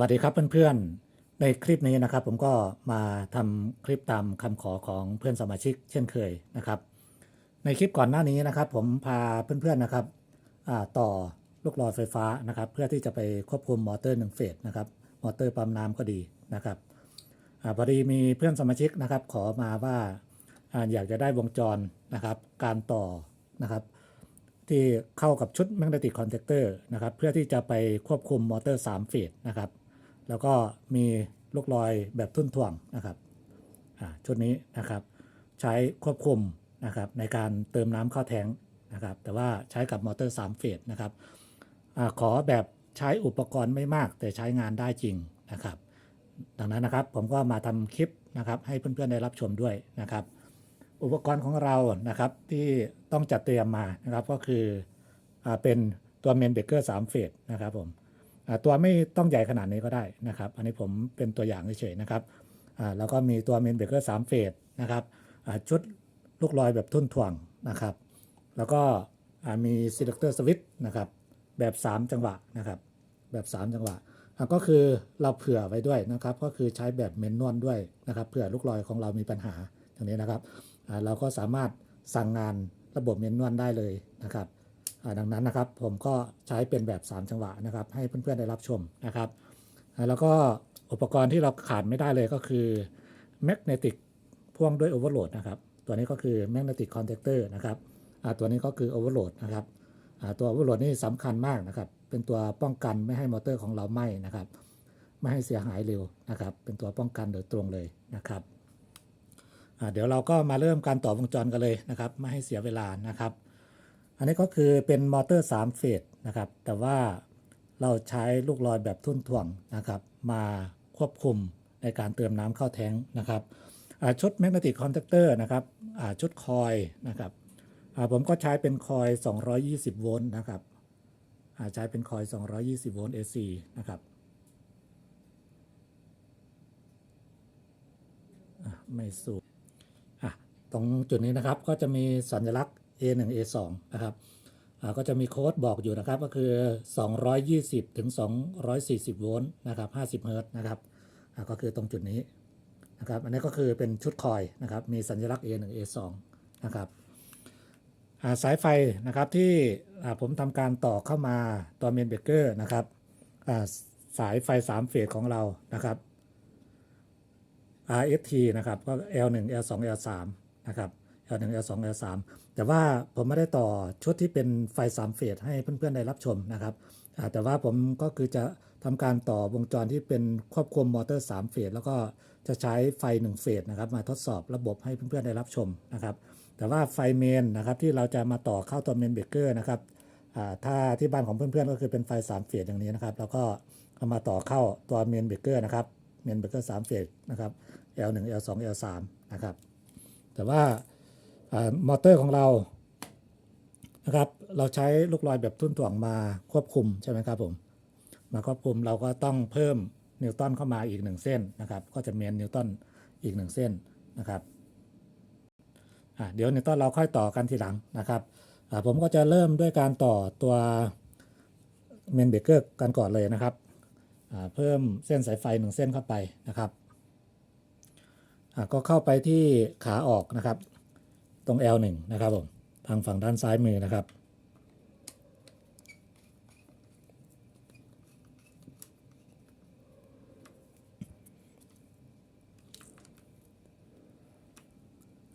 วัสดีครับเพื่อนๆ ในคลิปนี้นะครับ ผมก็มาทำคลิปตามคำขอของเพื่อนสมาชิกเช่นเคยนะครับ ในคลิปก่อนหน้านี้นะครับ ผมพาเพื่อนๆนะครับต่อลูกหลอดไฟฟ้านะครับ เพื่อที่จะไปควบคุมมอเตอร์หนึ่งเฟสนะครับมอเตอร์ปั๊มน้ำก็ดีนะครับอพอดีมีเพื่อนสมาชิกนะครับ ขอมาว่าออยากจะได้วงจรนะครับ การต่อนะครับที่เข้ากับชุดแมกเนติกคอนแทคเตอร์นะครับ เพื่อที่จะไปควบคุมมอเตอร์3เฟสนะครับ แล้วก็มีลูกลอยแบบทุ่นถ่วงนะครับชุดนี้นะครับ ใช้ควบคุมนะครับในการเติมน้ำเข้าแทงนะครับ แต่ว่าใช้กับมอเตอร์ 3 เฟสนะครับอขอแบบใช้อุปกรณ์ไม่มาก แต่ใช้งานได้จริงนะครับ ดังนั้นนะครับผมก็มาทำคลิปนะครับให้เพื่อนๆได้รับชมด้วยนะครับ อุปกรณ์ของเรานะครับที่ต้องจัดเตรียมมานะครับก็คืออเป็นตัวเมนเบเกอร์3เฟสนะครับผม ตัวไม่ต้องใหญ่ขนาดนี้ก็ได้นะครับ อันนี้ผมเป็นตัวอย่างเฉยๆนะครับอ่าแล้วก็มีตัวเมนเบเกอร์3เฟสนะครับชุดลูกลอยแบบทุ่นถ่วงนะครับ แล้วก็อ่ามี selector switch นะครับแบบ 3 จังหวะนะครับ แบบ 3 จังหวะ ก็คือเราเผื่อไว้ด้วยนะครับ ก็คือใช้แบบเมนนวลด้วยนะครับเผื่อลูกลอยของเรามีปัญหาอย่างนี้นะครับเราก็สามารถสั่งงานระบบเมนนวลได้เลยนะครับ ดังนั้นนะครับผมก็ใช้เป็นแบบ 3 จังหวะนะครับ ให้เพื่อนๆได้รับชมนะครับ แล้วก็อุปกรณ์ที่เราขาดไม่ได้เลยก็คือแมกเนติกพ่วงด้วยโอเวอร์โหลดนะครับ ตัวนี้ก็คือแมกเนติกคอนแทคเตอร์นะครับตัวนี้ก็คือโอเวอร์โหลดนะครับตัวโอเวอร์โหลดนี่สำคัญมากนะครับ เป็นตัวป้องกันไม่ให้มอเตอร์ของเราไหม้นะครับ ไม่ให้เสียหายเร็วนะครับ เป็นตัวป้องกันโดยตรงเลยนะครับเดี๋ยวเราก็มาเริ่มการต่อวงจรกันเลยนะครับ ไม่ให้เสียเวลานะครับ อันนี้ก็คือเป็นมอเตอร์3เฟสนะครับ แต่ว่าเราใช้ลูกลอยแบบทุ่นถ่วงนะครับ มาควบคุมในการเติมน้ำเข้าแท้งนะครับชุดแมกเนติกคอนแทคเตอร์นะครับชุดคอยนะครับผมก็ใช้เป็นคอย 220 โวลต์นะครับใช้เป็นคอย 220 โวลต์ AC นะครับไม่สูบอะตรงจุดนี้นะครับก็จะมีสัญลักษณ์ A1 A2 นะครับก็จะมีโค้ดบอกอยู่นะครับก็คือ 220 ถึง 240 โวลต์นะครับ 50 เฮิร์ตนะครับก็คือตรงจุดนี้นะครับอันนี้ก็คือเป็นชุดคอยนะครับมีสัญลักษณ์ A1 A2 นะครับาสายไฟนะครับที่ผมทำการต่อเข้ามาตัวเมนเบเกอร์นะครับาสายไฟ 3 เฟสของเรานะครับ RFT นะครับก็ L1 L2 L3 นะครับ L1 L2 L3 แต่ว่าผมไม่ได้ต่อชุดที่เป็นไฟ3เฟสให้เพื่อนๆได้รับชมนะครับแต่ว่าผมก็คือจะทำการต่อวงจรที่เป็นควบคุมมอเตอร์3เฟสแล้วก็จะใช้ไฟ1เฟสนะครับมาทดสอบระบบให้เพื่อนๆได้รับชมนะครับ แต่ว่าไฟเมนนะครับที่เราจะมาต่อเข้าตัวเมนเบเกอร์นะครับถ้าที่บ้านของเพื่อนๆก็คือเป็นไฟ3เฟสอย่างนี้นะครับ แล้วก็เอามาต่อเข้าตัวเมนเบเกอร์นะครับเมนเบเกอร์3เฟสนะครับ L1 L2 L3 นะครับ แต่ว่า มอเตอร์ของเรานะครับเราใช้ลูกลอยแบบทุ่นถ่วงมาควบคุมใช่ไหมครับผมมาควบคุมเราก็ต้องเพิ่มนิวตันเข้ามาอีกหนึ่งเส้นนะครับ ก็จะเมนนิวตันอีกหนึ่งเส้นนะครับเดี๋ยวนิวตันเราค่อยต่อกันทีหลังนะครับผมก็จะเริ่มด้วยการต่อตัวเมนเบเกอร์กันก่อนเลยนะครับเพิ่มเส้นสายไฟหนึ่งเส้นเข้าไปนะครับก็เข้าไปที่ขาออกนะครับ ตรง L1 นะครับผมทางฝั่งด้านซ้ายมือนะครับ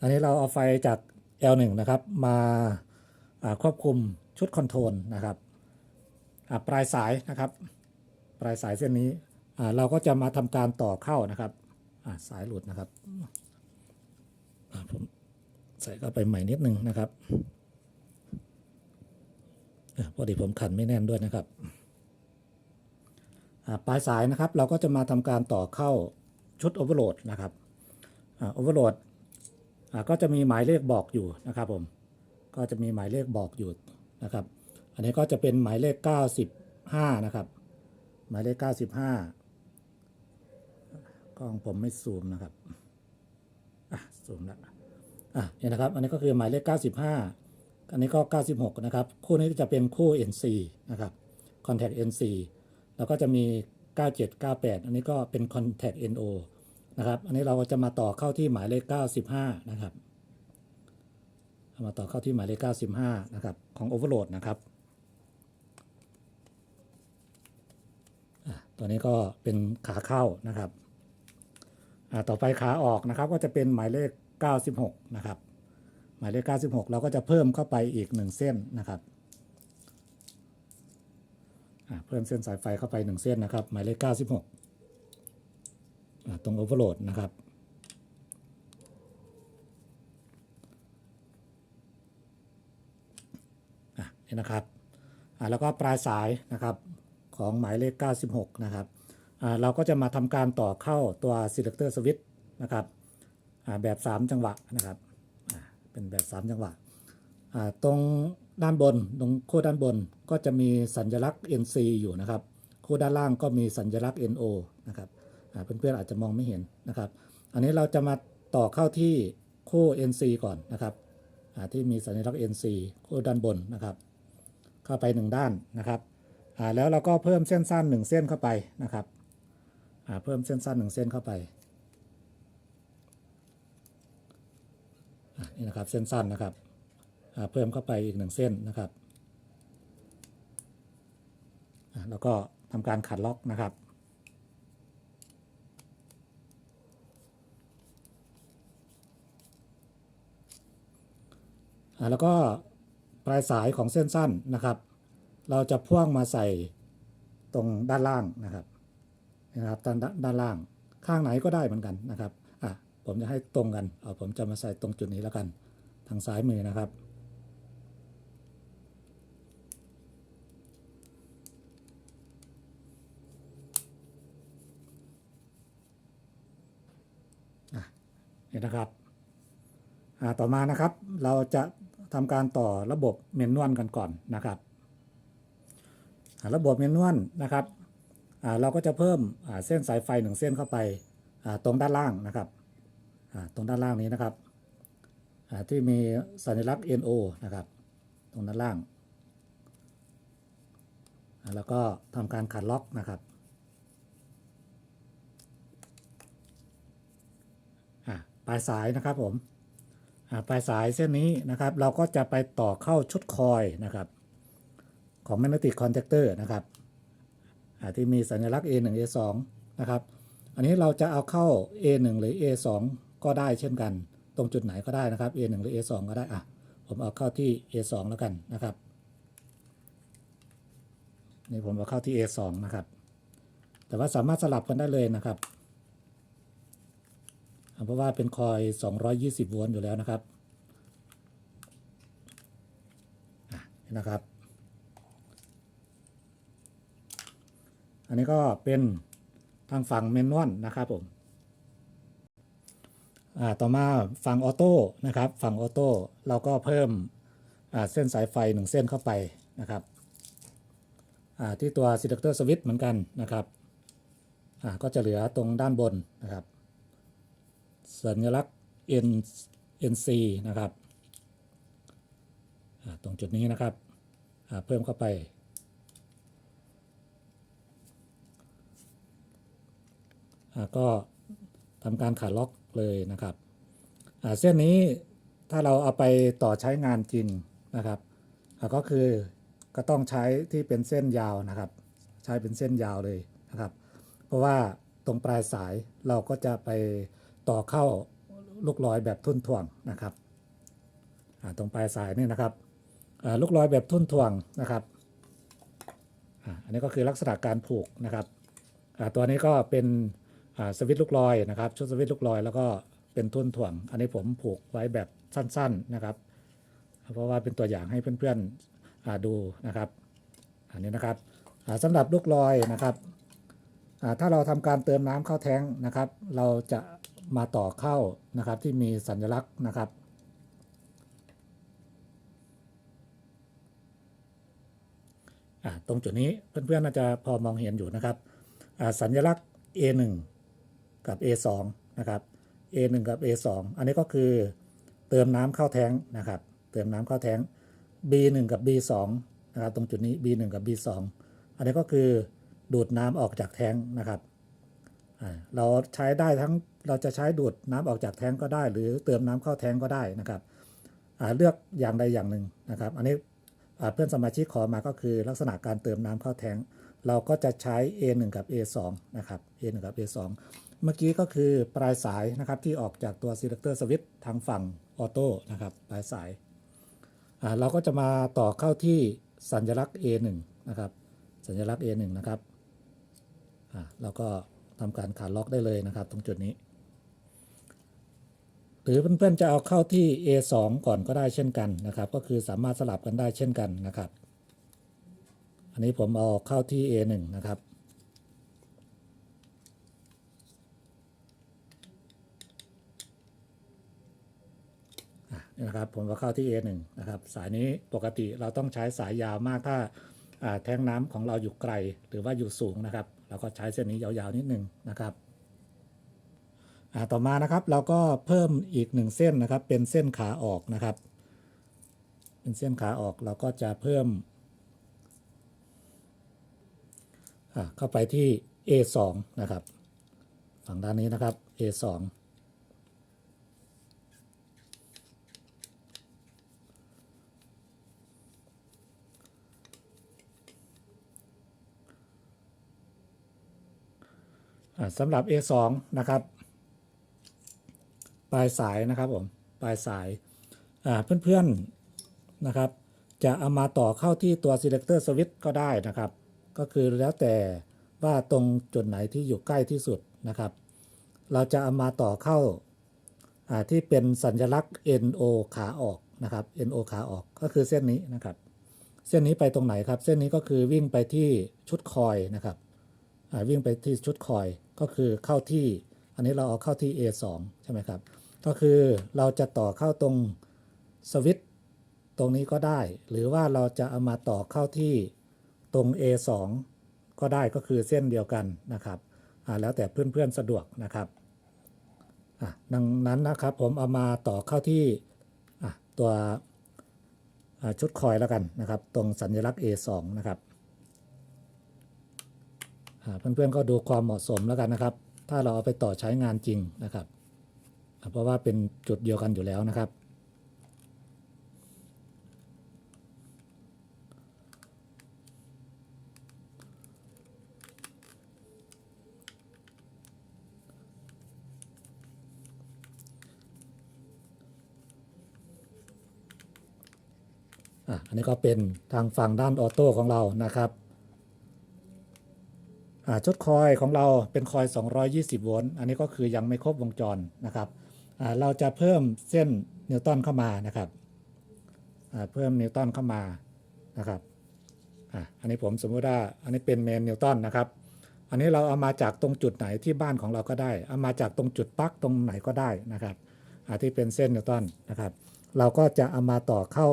อันนี้เราเอาไฟจาก L1 นะครับมาาควบคุมชุดคอนโทรลนะครับปลายสายนะครับ ปลายสายเส้นนี้เราก็จะมาทำการต่อเข้านะครับาสายหลุดนะครับผม ใส่เข้าไปใหม่นิดนึงนะครับอ่าพอดีผมขันไม่แน่นด้วยนะครับปลายสายนะครับ เราก็จะมาทำการต่อเข้าชุดโอเวอร์โหลดนะครับโอเวอร์โหลดก็จะมีหมายเลขบอกอยู่นะครับผมก็จะมีหมายเลขบอกอยู่นะครับ อันนี้ก็จะเป็นหมายเลข 95 นะครับ หมายเลข 95กล้องผมไม่ซูมนะครับ อะ ซูมแล้ว อะเนี่ยนะครับ อันนี้ก็คือหมายเลข 95 อันนี้ก็ 96 นะครับ คู่นี้จะเป็นคู่ NC นะครับ Contact NC แล้วก็จะมี 9798 อันนี้ก็เป็น contact NO นะครับ อันนี้เราจะมาต่อเข้าที่หมายเลข 95 นะครับมาต่อเข้าที่หมายเลข 95 นะครับ ของ overload นะครับอะตัวนี้ก็เป็นขาเข้านะครับอะต่อไปขาออกนะครับ ก็จะเป็นหมายเลข 96 นะครับ หมายเลข 96 เราก็จะเพิ่มเข้าไปอีก 1 เส้นนะครับเพิ่มเส้นสายไฟเข้าไป 1 เส้นนะครับ หมายเลข 96อะตรง overload นะครับนี่นะครับแล้วก็ปลายสายนะครับของหมายเลข 96 นะครับเราก็จะมาทำการต่อเข้าตัว selector switch นะครับ แบบ 3 จังหวะนะครับอะเป็นแบบ 3 จังหวะอะตรงด้านบนตรงขั้ด้านบนก็จะมีสัญลักษณ์ NC อยู่นะครับขั้ด้านล่างก็มีสัญลักษณ์ NO นะครับอะเพื่อนๆอาจจะมองไม่เห็นนะครับ อันนี้เราจะมาต่อเข้าที่คู่ NC ก่อนนะครับอ่าที่มีสัญลักษณ์ NC คู่ด้านบนนะครับ เข้าไป 1 ด้านนะครับอ่าแล้วเราก็เพิ่มเส้นสั้น 1 เส้นเข้าไปนะครับอ่าเพิ่มเส้นสั้น 1 เส้นเข้าไปอ่า นี่นะครับเส้นสั้นนะครับเพิ่มเข้าไปอีก1เส้นนะครับแล้วก็ทำการขัดล็อกนะครับแล้วก็ปลายสายของเส้นสั้นนะครับ เราจะพ่วงมาใส่ตรงด้านล่างนะครับนะครับด้านด้านล่างข้างไหนก็ได้เหมือนกันนะครับ ผมจะให้ตรงกันเอาผมจะมาใส่ตรงจุดนี้แล้วกัน ทางซ้ายมือนะครับอะนี่นะครับต่อมานะครับเราจะทำการต่อระบบเมนนวลกันก่อนนะครับ ระบบเมนนวลนะครับเราก็จะเพิ่มเส้นสายไฟหนึ่งเส้นเข้าไปตรงด้านล่างนะครับ ตรงด้านล่างนี้นะครับที่มีสัญลักษณ์ NO นะครับ ตรงด้านล่าง แล้วก็ทำการขัดล็อกนะครับปลายสายนะครับผมปลายสายเส้นนี้นะครับ เราก็จะไปต่อเข้าชุดคอยนะครับ ของ magnetic contactor นะครับที่มีสัญลักษณ์ A1 A2 นะครับ อันนี้เราจะเอาเข้า A1 หรือ A2 ก็ได้เช่นกัน ตรงจุดไหนก็ได้นะครับ A1 หรือ A2 ก็ได้อะผมเอาเข้าที่ A2 แล้วกันนะครับนี่ผมเอาเข้าที่ A2 นะครับ แต่ว่าสามารถสลับกันได้เลยนะครับเพราะว่าเป็นคอย 220 โวลต์อยู่แล้วนะครับนะครับ อันนี้ก็เป็นทางฝั่งเมนนวลนะครับผม ต่อมาฝั่งออโต้นะครับฝั่งออโต้เราก็เพิ่มเส้นสายไฟหนึ่งเส้นเข้าไปนะครับที่ตัว selector switch เหมือนกันนะครับก็จะเหลือตรงด้านบนนะครับ สัญลักษณ์ N NC นะครับตรงจุดนี้นะครับเพิ่มเข้าไปก็ทำการขาดล็อก เลยนะครับเส้นนี้ถ้าเราเอาไปต่อใช้งานจริงนะครับก็คือก็ต้องใช้ที่เป็นเส้นยาวนะครับ ใช้เป็นเส้นยาวเลยนะครับ เพราะว่าตรงปลายสายเราก็จะไปต่อเข้าลูกลอยแบบทุ่นถ่วงนะครับตรงปลายสายนี่นะครับลูกลอยแบบทุ่นถ่วงนะครับอันนี้ก็คือลักษณะการผูกนะครับตัวนี้ก็เป็น สวิตลูกลอยนะครับชุดสวิตลูกลอยแล้วก็เป็นทุ่นถ่วง อันนี้ผมผูกไว้แบบสั้นๆนะครับ เพราะว่าเป็นตัวอย่างให้เพื่อนๆดูนะครับ อันนี้นะครับอ่าสำหรับลูกลอยนะครับถ้าเราทำการเติมน้ำเข้าแท้งนะครับ เราจะมาต่อเข้านะครับที่มีสัญลักษณ์นะครับตรงจุดนี้เพื่อนๆน่าจะพอมองเห็นอยู่นะครับสัญลักษณ์ A1 กับ A2 นะครับ A1 กับ A2 อันนี้ก็คือเติมน้ำเข้าแท้งนะครับ เติมน้ำเข้าแท้ง B1 กับ B2 นะครับตรงจุดนี้ B1 กับ B2 อันนี้ก็คือดูดน้ำออกจากแท้งนะครับเราใช้ได้ทั้งเราจะใช้ดูดน้ำออกจากแท้งก็ได้ หรือเติมน้ำเข้าแท้งก็ได้นะครับเลือกอย่างใดอย่างหนึ่งนะครับ อันนี้เพื่อนสมาชิกขอมาก็คือลักษณะการเติมน้ำเข้าแท้ง เราก็จะใช้ A1 กับ A2 นะครับ A1 กับ A2 เมื่อกี้ก็คือปลายสายนะครับที่ออกจากตัว selector switch ทางฝั่งออโต้นะครับปลายสาย เราก็จะมาต่อเข้าที่สัญลักษณ์ A1 นะครับ สัญลักษณ์ A1 นะครับเราก็ทำการขาดล็อกได้เลยนะครับ ตรงจุดนี้ หรือเพื่อนๆจะเอาเข้าที่ A2 ก่อนก็ได้เช่นกันนะครับ ก็คือสามารถสลับกันได้เช่นกันนะครับ อันนี้ผมเอาเข้าที่ A1 นะครับ นะครับผมก็เข้าที่ A1 นะครับสายนี้ปกติเราต้องใช้สายยาวมากถ้าแท้งน้ำของเราอยู่ไกลหรือว่าอยู่สูงนะครับ เราก็ใช้เส้นนี้ยาวๆนิดนึงนะครับต่อมานะครับเราก็เพิ่มอีกหนึ่งเส้นนะครับ เป็นเส้นขาออกนะครับ เป็นเส้นขาออกเราก็จะเพิ่มเข้าไปที่ A2 นะครับ ฝั่งด้านนี้นะครับ A2 สำหรับ A2 นะครับปลายสายนะครับผมปลายสายอ่าเพื่อนๆนะครับ จะเอามาต่อเข้าที่ตัว selector switch ก็ได้นะครับ ก็คือแล้วแต่ว่าตรงจุดไหนที่อยู่ใกล้ที่สุดนะครับ เราจะเอามาต่อเข้าที่เป็นสัญลักษณ์ NO ขาออกนะครับ NO ขาออกก็คือเส้นนี้นะครับ เส้นนี้ไปตรงไหนครับ เส้นนี้ก็คือวิ่งไปที่ชุดคอยนะครับ วิ่งไปที่ชุดคอยก็คือเข้าที่ อันนี้เราเอาเข้าที่ A2 ใช่ไหมครับ ก็คือเราจะต่อเข้าตรงสวิตช์ตรงนี้ก็ได้ หรือว่าเราจะเอามาต่อเข้าที่ตรง A2 ก็ได้ก็คือเส้นเดียวกันนะครับอ่าแล้วแต่เพื่อนๆสะดวกนะครับอะดังนั้นนะครับผมเอามาต่อเข้าที่อะตัวอ่าชุดคอยแล้วกันนะครับ ตรงสัญลักษณ์ A2 นะครับ เพื่อนๆก็ดูความเหมาะสมแล้วกันนะครับ ถ้าเราเอาไปต่อใช้งานจริงนะครับ เพราะว่าเป็นจุดเดียวกันอยู่แล้วนะครับ อันนี้ก็เป็นทางฝั่งด้านออโต้ของเรานะครับ ชุดคอยของเราเป็นคอย 220 โวลต์อันนี้ก็คือยังไม่ครบวงจรนะครับเราจะเพิ่มเส้นนิวตันเข้ามานะครับเพิ่มนิวตันเข้ามานะครับอันนี้ผมสมมติว่าอันนี้เป็นเมนนิวตันนะครับ อันนี้เราเอามาจากตรงจุดไหนที่บ้านของเราก็ได้ เอามาจากตรงจุดปลั๊กตรงไหนก็ได้นะครับที่เป็นเส้นนิวตันนะครับ เราก็จะเอามาต่อเข้า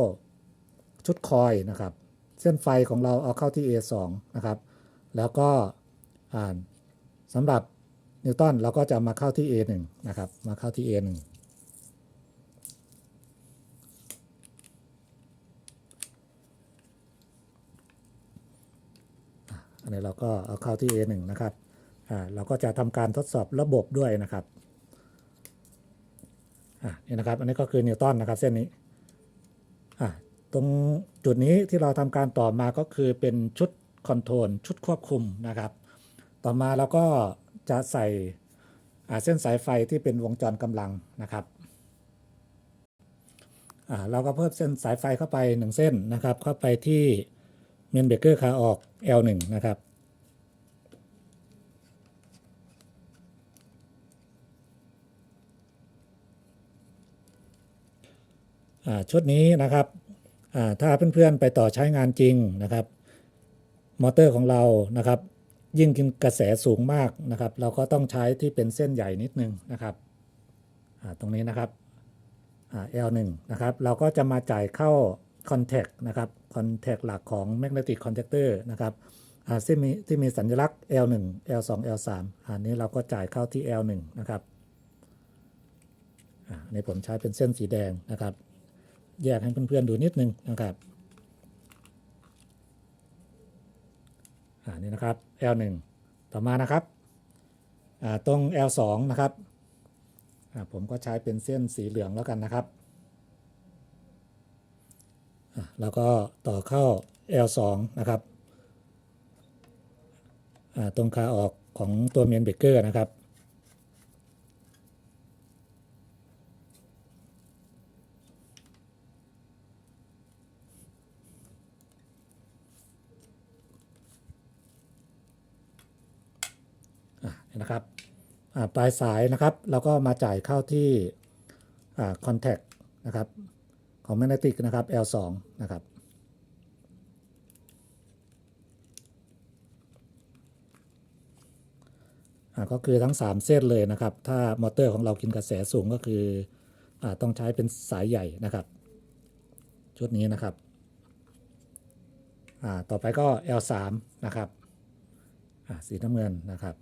ชุดคอยนะครับ เส้นไฟของเราเอาเข้าที่ A2 นะครับ แล้วก็ อ่าสำหรับนิวตันเราก็จะมาเข้าที่ A1 นะครับ มาเข้าที่ A1 อะอันนี้เราก็เอาเข้าที่ A1 นะครับเราก็จะทำการทดสอบระบบด้วยนะครับนี่นะครับ อันนี้ก็คือนิวตันนะครับเส้นนี้ตรงจุดนี้ที่เราทำการต่อมาก็คือเป็นชุดคอนโทรลชุดควบคุมนะครับ ต่อมาเราก็จะใส่เส้นสายไฟที่เป็นวงจรกำลังนะครับอ่าเราก็เพิ่มเส้นสายไฟเข้าไป 1 เส้นนะครับ เข้าไปที่เมนเบเกอร์ขาออก L1 นะครับอ่าชุดนี้นะครับอ่าถ้าเพื่อนๆไปต่อใช้งานจริงนะครับ มอเตอร์ของเรานะครับ ยิ่งกินกระแสสูงมากนะครับ เราก็ต้องใช้ที่เป็นเส้นใหญ่นิดนึงนะครับตรงนี้นะครับ L1 นะครับ เราก็จะมาจ่ายเข้า Contact นะครับ Contact หลักของ Magnetic Contactor นะครับที่มีที่มีสัญลักษณ์ L1 L2 L3 อันนี้เราก็จ่ายเข้าที่ L1 นะครับอ่าอันนี้ผมใช้เป็นเส้นสีแดงนะครับ แยกให้เพื่อนๆดูนิดนึงนะครับ ออ่านี่นะครับ L1 ต่อมานะครับอ่าตรง L2 นะครับอ่าผมก็ใช้เป็นเส้นสีเหลืองแล้วกันนะครับอ่าแล้วก็ต่อเข้า L2 นะครับอ่าตรงขาออกของตัวเมนเบเกอร์นะครับ นะครับปลายสายนะครับเราก็มาจ่ายเข้าที่คอนแทคนะครับของแมกเนติกนะครับ L2 นะครับก็คือทั้ง 3 เส้นเลยนะครับ ถ้ามอเตอร์ของเรากินกระแสสูงก็คืออต้องใช้เป็นสายใหญ่นะครับ ชุดนี้นะครับ ต่อไปก็ L3 นะครับสีน้ำเงินนะครับ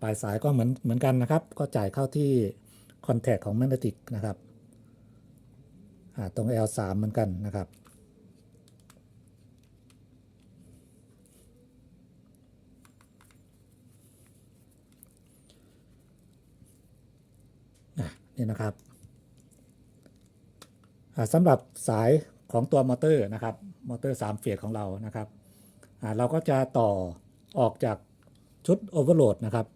ปลายสายก็เหมือนเหมือนกันนะครับ ก็จ่ายเข้าที่คอนแทคของแมกเนติกนะครับตรง L3 เหมือนกันนะครับ นี่นะครับสำหรับสายของตัวมอเตอร์นะครับ มอเตอร์3เฟสของเรานะครับเราก็จะต่อออกจาก ชุดโอเวอร์โหลดนะครับ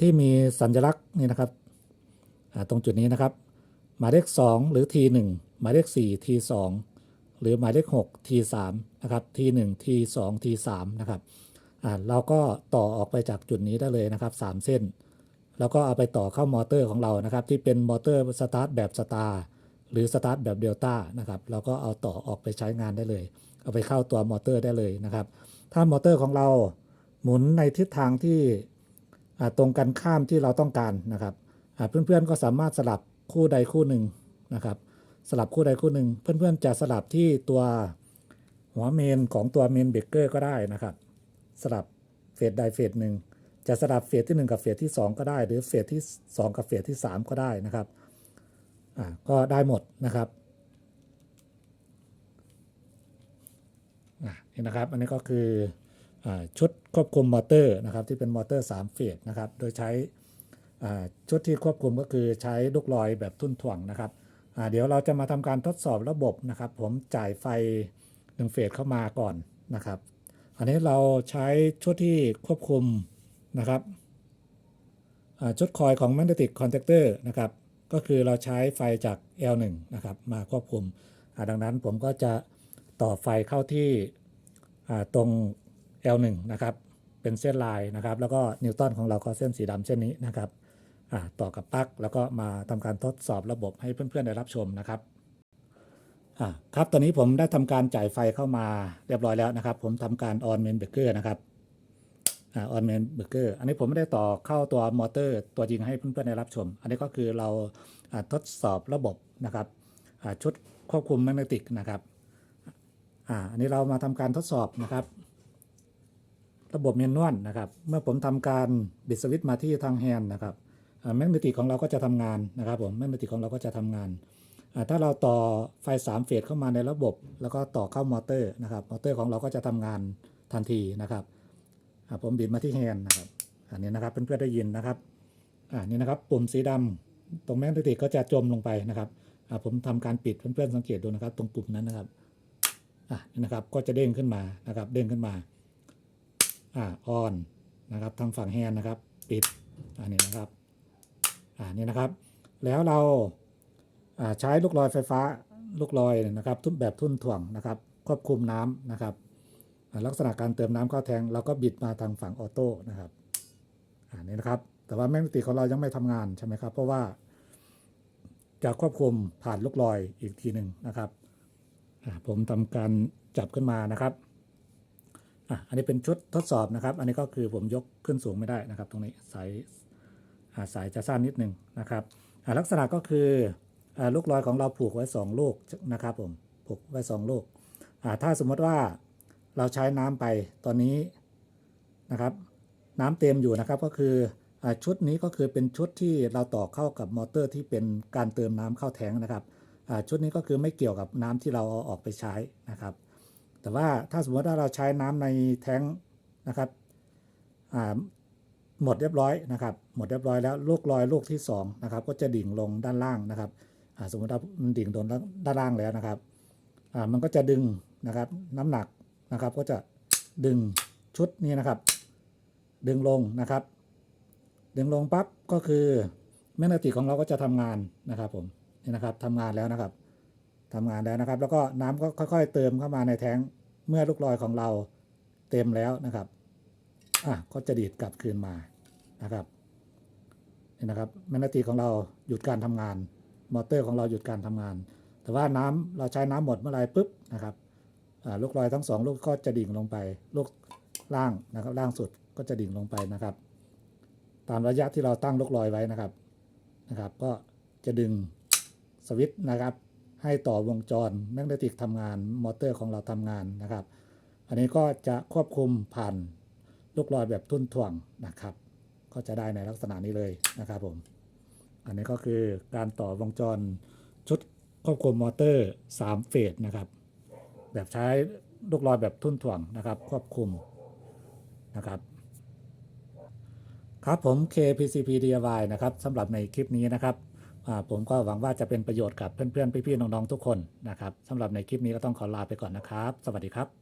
ที่มีสัญลักษณ์นี่นะครับตรงจุดนี้นะครับ หมายเลข 2 หรือ T1 หมายเลข 4 T2 หรือหมายเลข 6 T3 นะครับ T1 T2 T3 นะครับเราก็ต่อออกไปจากจุดนี้ได้เลยนะครับ 3 เส้น แล้วก็เอาไปต่อเข้ามอเตอร์ของเรานะครับ ที่เป็นมอเตอร์สตาร์ทแบบสตาร์หรือสตาร์ทแบบเดลต้านะครับเราก็เอาต่อออกไปใช้งานได้เลย เอาไปเข้าตัวมอเตอร์ได้เลยนะครับ ถ้ามอเตอร์ของเรา หมุนในทิศทางที่ตรงกันข้ามที่เราต้องการนะครับอ่าเพื่อนๆก็สามารถสลับคู่ใดคู่หนึ่งนะครับ สลับคู่ใดคู่หนึ่งเพื่อนๆจะสลับที่ตัวหัวเมนของตัวเมนเบเกอร์ก็ได้นะครับ สลับเฟสใดเฟสหนึ่งจะสลับเฟสที่ 1 กับเฟสที่ 2 ก็ได้ หรือเฟสที่ 2 กับเฟสที่ 3 ก็ได้นะครับอ่าก็ได้หมดนะครับนี่นะครับ อันนี้ก็คือ ชุดควบคุมมอเตอร์นะครับที่เป็นมอเตอร์3เฟสนะครับโดยใช้ชุดที่ควบคุมก็คือใช้ลูกลอยแบบทุ่นถ่วงนะครับเดี๋ยวเราจะมาทำการทดสอบระบบนะครับ ผมจ่ายไฟ1เฟสเข้ามาก่อนนะครับ อันนี้เราใช้ชุดที่ควบคุมนะครับชุดคอยของ Magnetic Contactor นะครับก็คือเราใช้ไฟจาก L1 นะครับมาควบคุม ดังนั้นผมก็จะต่อไฟเข้าที่ตรง L1 นะครับเป็นเส้นลายนะครับ แล้วก็นิวตันของเราก็เส้นสีดำเส้นนี้นะครับต่อกับปลั๊กแล้วก็มาทำการทดสอบระบบให้เพื่อนๆได้รับชมนะครับครับตอนนี้ผมได้ทำการจ่ายไฟเข้ามาเรียบร้อยแล้วนะครับ ผมทำการ on main breaker นะครับออนเมนเบอร์เกอร์อันนี้ผมไม่ได้ต่อเข้าตัวมอเตอร์ตัวจริงให้เพื่อนๆได้รับชม อันนี้ก็คือเราทดสอบระบบนะครับชุดควบคุมแมกเนติกนะครับอันนี้เรามาทำการทดสอบนะครับ ระบบเมนนวลนะครับ เมื่อผมทำการบิดสวิตช์มาที่ทางแฮนด์นะครับแมกเนติของเราก็จะทำงานนะครับผมแมกเนติของเราก็จะทำงาน ถ้าเราต่อไฟ 3 เฟสเข้ามาในระบบ แล้วก็ต่อเข้ามอเตอร์นะครับ มอเตอร์ของเราก็จะทำงานทันทีนะครับผมบิดมาที่แฮนด์นะครับ อันนี้นะครับเพื่อนๆได้ยินนะครับอ่านี่นะครับปุ่มสีดำตรงแมกเนติกก็จะจมลงไปนะครับผมทำการปิดเพื่อนๆสังเกตดูนะครับ ตรงปุ่มนั้นนะครับอะนี่นะครับก็จะเด้งขึ้นมานะครับ เด้งขึ้นมา อ่าออนนะครับทางฝั่งแฮนนะครับ ปิดอันนี้นะครับอ่านี่นะครับ แล้วเราอ่าใช้ลูกลอยไฟฟ้าลูกลอยนะครับทุนแบบทุ่นถ่วงนะครับ ควบคุมน้ำนะครับลักษณะการเติมน้ำเข้าแทงเราก็บิดมาทางฝั่งออโต้นะครับอันนี้นะครับ แต่ว่าแมกเนติของเรายังไม่ทำงานใช่ไหมครับ เพราะว่าจะควบคุมผ่านลูกลอยอีกทีหนึ่งนะครับผมทำการจับขึ้นมานะครับ อะอันนี้เป็นชุดทดสอบนะครับ อันนี้ก็คือผมยกขึ้นสูงไม่ได้นะครับ ตรงนี้สายาสายจะสั้นนิดนึงนะครับลักษณะก็คืออลูกลอยของเราผูกไว้ 2 ลูกนะครับผมผูกไว้ 2 ลูก ถ้าสมมติว่าเราใช้น้ำไปตอนนี้นะครับ น้ำเต็มอยู่นะครับก็คืออชุดนี้ก็คือเป็นชุดที่เราต่อเข้ากับมอเตอร์ที่เป็นการเติมน้ำเข้าแทงนะครับชุดนี้ก็คือไม่เกี่ยวกับน้ำที่เราเอาออกไปใช้นะครับ แต่ว่าถ้าสมมติว่าเราใช้น้ำในแทงนะครับหมดเรียบร้อยนะครับ หมดเรียบร้อยแล้วลูกลอยลูกที่สองนะครับก็จะดิ่งลงด้านล่างนะครับสมมติว่ามันดิ่งโดนด้านล่างแล้วนะครับมันก็จะดึงนะครับน้ำหนักนะครับก็จะดึงชุดนี้นะครับ ดึงลงนะครับ ดึงลงปั๊บก็คือแมกเนติกของเราก็จะทำงานนะครับผมนี่นะครับทำงานแล้วนะครับ ทำงานแล้วนะครับ แล้วก็น้ำก็ค่อย ๆ เติมเข้ามาในแท้งเมื่อลูกลอยของเราเต็มแล้วนะครับอะก็จะดีดกลับคืนมานะครับนี่นะครับแมกเนติกของเราหยุดการทำงาน มอเตอร์ของเราหยุดการทำงาน แต่ว่าน้ำเราใช้น้ำหมดเมื่อไรปุ๊บนะครับลูกลอยทั้งสองลูกก็จะดิ่งลงไป ลูกล่างนะครับ ล่างสุดก็จะดิ่งลงไปนะครับ ตามระยะที่เราตั้งลูกลอยไว้นะครับนะครับ ก็จะดึงสวิตช์นะครับ ให้ต่อวงจรแมกเนติกทำงานมอเตอร์ของเราทำงานนะครับ อันนี้ก็จะควบคุมผ่านลูกลอยแบบทุ่นถ่วงนะครับ ก็จะได้ในลักษณะนี้เลยนะครับผม อันนี้ก็คือการต่อวงจรชุดควบคุมมอเตอร์3เฟสนะครับ แบบใช้ลูกลอยแบบทุ่นถ่วงนะครับ ควบคุมนะครับครับผม KPCP DIY นะครับสำหรับในคลิปนี้นะครับ ผมก็หวังว่าจะเป็นประโยชน์กับเพื่อนๆ พี่ๆ น้องๆ ทุกคนนะครับสำหรับในคลิปนี้ก็ต้องขอลาไปก่อนนะครับ สวัสดีครับ